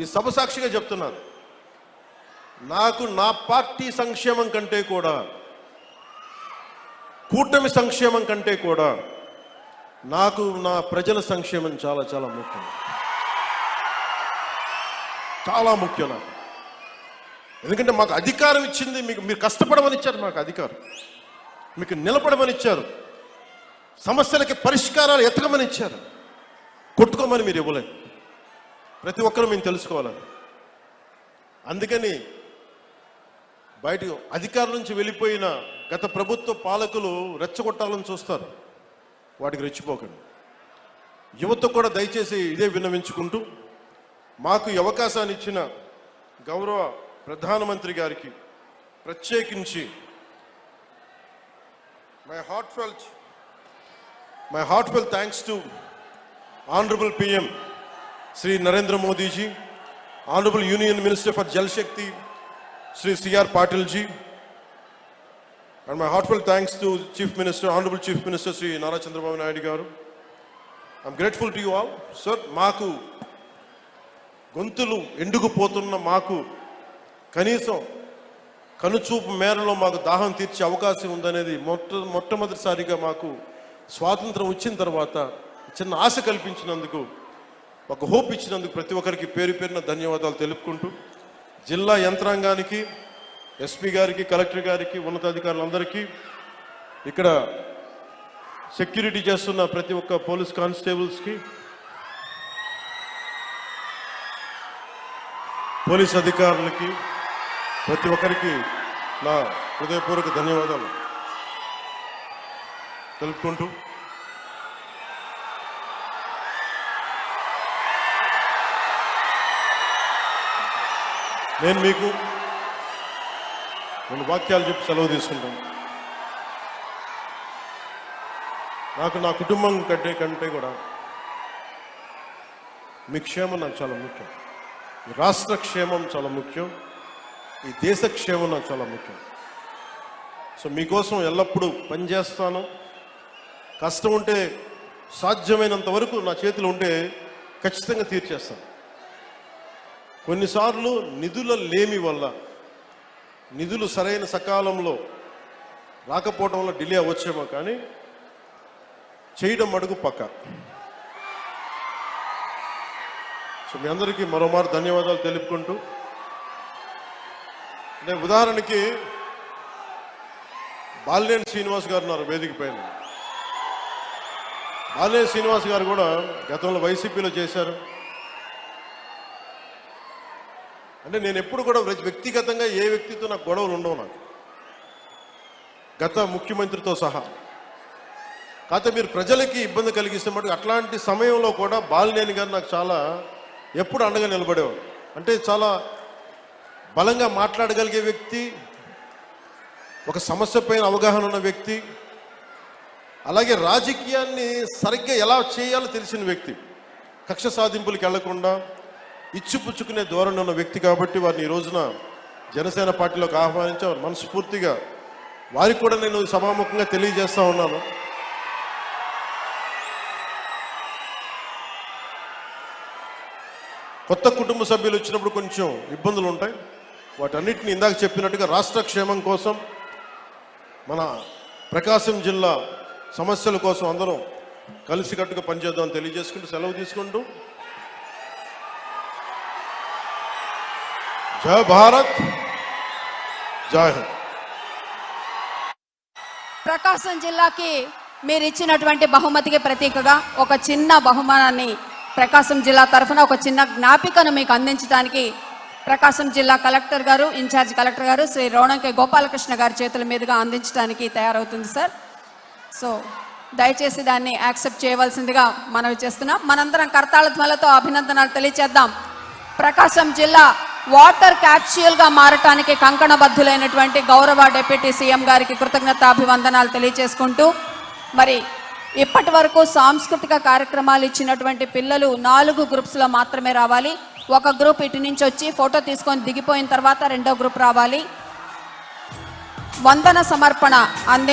ఈ సభ సాక్షిగా చెప్తున్నాను. నాకు నా పార్టీ సంక్షేమం కంటే కూడా కూటమి సంక్షేమం కంటే కూడా నాకు నా ప్రజల సంక్షేమం చాలా చాలా ముఖ్యం. చాలా ముఖ్యం నాకు. ఎందుకంటే మాకు అధికారం ఇచ్చింది మీకు మీరు కష్టపడమని ఇచ్చారు మాకు అధికారం. మీకు నిలబడమని ఇచ్చారు. సమస్యలకి పరిష్కారాలు ఎతకమని ఇచ్చారు. కొట్టుకోమని మీరు ఇవ్వలేదు. ప్రతి ఒక్కరూ మేము తెలుసుకోవాలని. అందుకని బయట అధికారం నుంచి వెళ్ళిపోయిన గత ప్రభుత్వ పాలకులు రెచ్చగొట్టాలని చూస్తారు. వాటికి రెచ్చిపోకండి. యువత కూడా దయచేసి ఇదే విన్నవించుకుంటూ మాకు అవకాశాన్ని ఇచ్చిన గౌరవ ప్రధానమంత్రి గారికి ప్రత్యేకించి my heartfelt my heartfelt thanks to honourable PM Shri Narendra Modi ji honourable union minister for Jal Shakti Shri CR Patil G and my heartful thanks to chief minister honourable chief minister Shri Nara Chandrababu Naidu గారు. I'm grateful to you all. Sir మాకు గొంతులు ఎండుకుపోతున్న మాకు కనీసం కనుచూపు మేరలో మాకు దాహం తీర్చే అవకాశం ఉందనేది మొట్ట మొట్టమొదటిసారిగా మాకు స్వాతంత్రం వచ్చిన తర్వాత చిన్న ఆశ కల్పించినందుకు ఒక హోప్ ఇచ్చినందుకు ప్రతి ఒక్కరికి పేరు పేరున ధన్యవాదాలు తెలుపుకుంటూ జిల్లా యంత్రాంగానికి ఎస్పీ గారికి కలెక్టర్ గారికి ఉన్నతాధికారులందరికీ ఇక్కడ సెక్యూరిటీ చేస్తున్న ప్రతి ఒక్క పోలీస్ కానిస్టేబుల్స్కి పోలీస్ అధికారులకి ప్రతి ఒక్కరికి నా హృదయపూర్వక ధన్యవాదాలు తెలుపుకుంటూ నేను మీకు రెండు వాక్యాలు చెప్పి సెలవు తీసుకుంటాను. నాకు నా కుటుంబం కంటే కంటే కూడా మీ క్షేమం నాకు చాలా ముఖ్యం. ఈ రాష్ట్ర క్షేమం చాలా ముఖ్యం. ఈ దేశ క్షేమం నాకు చాలా ముఖ్యం. సో మీకోసం ఎల్లప్పుడూ పనిచేస్తాను కష్టం ఉంటే సాధ్యమైనంత వరకు నా చేతిలో ఉంటే ఖచ్చితంగా తీర్చేస్తాను. కొన్నిసార్లు నిధుల లేమి వల్ల నిధులు సరైన సకాలంలో రాకపోవడం వల్ల డిలే అవ్వచ్చేమో కానీ చేయడం అడుగు పక్క. సో మీ అందరికీ మరోమారు ధన్యవాదాలు తెలుపుకుంటూ నేను ఉదాహరణకి బాలినేని శ్రీనివాస్ గారు ఉన్నారు వేదిక పైన. బాలినేని శ్రీనివాస్ గారు కూడా గతంలో వైసీపీలో చేశారు. అంటే నేను ఎప్పుడు కూడా వ్యక్తిగతంగా ఏ వ్యక్తితో నాకు గొడవలు ఉండవు నాకు. గత ముఖ్యమంత్రితో సహా. కాకపోతే మీరు ప్రజలకి ఇబ్బంది కలిగిస్తే మటుకు అట్లాంటి సమయంలో కూడా బాలినేని గారు నాకు చాలా ఎప్పుడు అండగా నిలబడేవారు. అంటే చాలా బలంగా మాట్లాడగలిగే వ్యక్తి ఒక సమస్య పైన అవగాహన ఉన్న వ్యక్తి అలాగే రాజకీయాన్ని సరిగ్గా ఎలా చేయాలో తెలిసిన వ్యక్తి. కక్ష సాధింపులకు వెళ్ళకుండా ఇచ్చిపుచ్చుకునే ధోరణి ఉన్న వ్యక్తి కాబట్టి వారిని ఈ రోజున జనసేన పార్టీలోకి ఆహ్వానించారు మనస్ఫూర్తిగా వారికి కూడా నేను సభాముఖంగా తెలియజేస్తా ఉన్నాను. కొత్త కుటుంబ సభ్యులు వచ్చినప్పుడు కొంచెం ఇబ్బందులు ఉంటాయి. వాటన్నిటిని ఇందాక చెప్పినట్టుగా రాష్ట్ర క్షేమం కోసం మన ప్రకాశం జిల్లా సమస్యల కోసం అందరం కలిసికట్టుగా పనిచేద్దామని తెలియజేసుకుంటూ సెలవు తీసుకుంటూ జయ భారత్ జై హింద్ ప్రకాశం జిల్లాకి మీరు ఇచ్చినటువంటి బహుమతికి ప్రతీకగా ఒక చిన్న బహుమానాన్ని ప్రకాశం జిల్లా తరఫున ఒక చిన్న జ్ఞాపికను మీకు అందించడానికి ప్రకాశం జిల్లా కలెక్టర్ గారు ఇన్ఛార్జ్ కలెక్టర్ గారు శ్రీ రోణంకే గోపాలకృష్ణ గారి చేతుల మీదుగా అందించడానికి తయారవుతుంది సార్. సో దయచేసి దాన్ని యాక్సెప్ట్ చేయవలసిందిగా మనవి చేస్తున్నాం. మనందరం కర్తాళ ధ్వలతో అభినందనలు తెలియచేద్దాం. ప్రకాశం జిల్లా వాటర్ క్యాప్స్యూల్గా మారటానికి కంకణబద్ధులైనటువంటి గౌరవ డిప్యూటీ సీఎం గారికి కృతజ్ఞతాభివందనాలు తెలియజేసుకుంటూ తెలియచేసుకుంటూ మరి ఇప్పటి వరకు సాంస్కృతిక కార్యక్రమాలు ఇచ్చినటువంటి పిల్లలు నాలుగు గ్రూప్స్లో మాత్రమే రావాలి. ఒక గ్రూప్ ఇటు నుంచి వచ్చి ఫోటో తీసుకొని దిగిపోయిన తర్వాత రెండో గ్రూప్ రావాలి. వందన సమర్పణ అంది